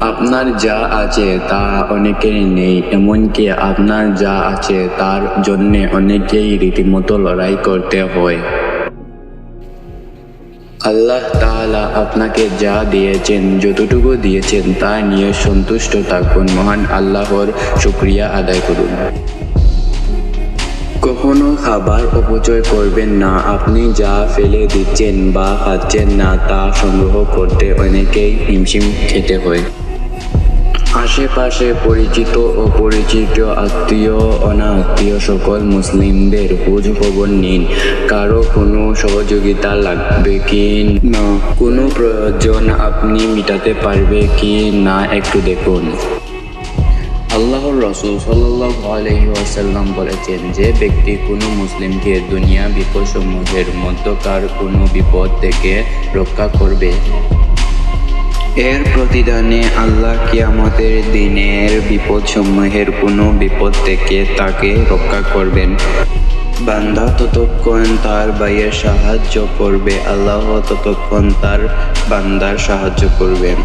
আপনার যা আছে তা অনেকের নেই, এমনকি আপনার যা আছে তার জন্যে অনেকেই রীতিমতো লড়াই করতে হয়। আল্লাহ তাআলা আপনাকে যা দিয়েছেন, যতটুকু দিয়েছেন তা নিয়ে সন্তুষ্ট থাকুন, মহান আল্লাহর শুক্রিয়া আদায় করুন। কখনো খাবার অপচয় করবেন না, আপনি যা ফেলে দিচ্ছেন বা খাচ্ছেন না তা সংগ্রহ করতে অনেকেই হিমশিম খেতে হয়। আশেপাশে পরিচিত ও পরিচিত আত্মীয়, অনাত্মীয় সকল মুসলিমদের খোঁজ খবর নিন। কারও কোনো সহযোগিতা লাগবে কি না? কোনো প্রয়োজন আপনি মিটাতে পারবে কি না একটু দেখুন। আল্লাহর রসুল সাল্লাহ আলহি ওয়াসাল্লাম বলেছেন, যে ব্যক্তি কোনো মুসলিমকে দুনিয়া বিপদসমূহের মধ্যকার কোনো বিপদ থেকে রক্ষা করবে এর প্রতিদানে আল্লাহ কিয়ামতের দিনের বিপদসমূহের কোনো বিপদ থেকে তাকে রক্ষা করবেন। বান্দা ততক্ষণ তার ভাইয়ের সাহায্য করবে, আল্লাহ ততক্ষণ তার বান্দার সাহায্য করবেন।